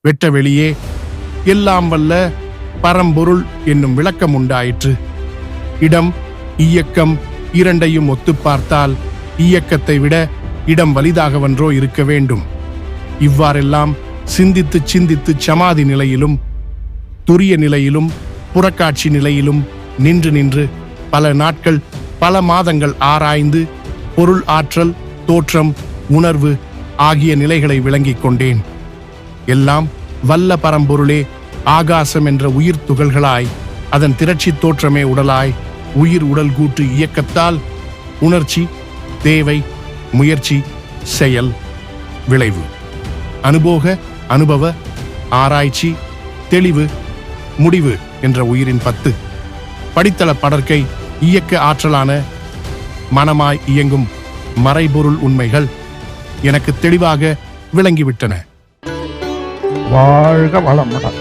வெட்ட வெளியே. எல்லாம் வல்ல பரம்பொருள் என்னும் விளக்கம் உண்டாயிற்று. இடம் இயக்கம் இரண்டையும் ஒத்துப் பார்த்தால் இயக்கத்தை விட இடம் வலிதாகவன்றோ இருக்க வேண்டும். இவ்வாறெல்லாம் சிந்தித்து சிந்தித்து சமாதி நிலையிலும் துரிய நிலையிலும் புறக்காட்சி நிலையிலும் நின்று நின்று பல நாட்கள் பல மாதங்கள் ஆராய்ந்து பொருள் ஆற்றல் தோற்றம் உணர்வு ஆகிய நிலைகளை விளங்கிக் கொண்டேன். எல்லாம் வல்ல பரம்பொருளே ஆகாசம் என்ற உயிர் துகள்களாய் அதன் திரட்சி தோற்றமே உடலாய் உயிர் உடல் கூட்டு இயக்கத்தால் உணர்ச்சி தேவை முயற்சி செயல் விளைவு. அனுபோக அனுபவ ஆராய்ச்சி தெளிவு முடிவு என்ற உயிரின் பத்து. படித்தள படற்கை இயக்க ஆற்றலான மனமாய் இயங்கும் மறைபொருள் உண்மைகள் எனக்கு தெளிவாக விளங்கிவிட்டன. வாழ்க வளமுடன்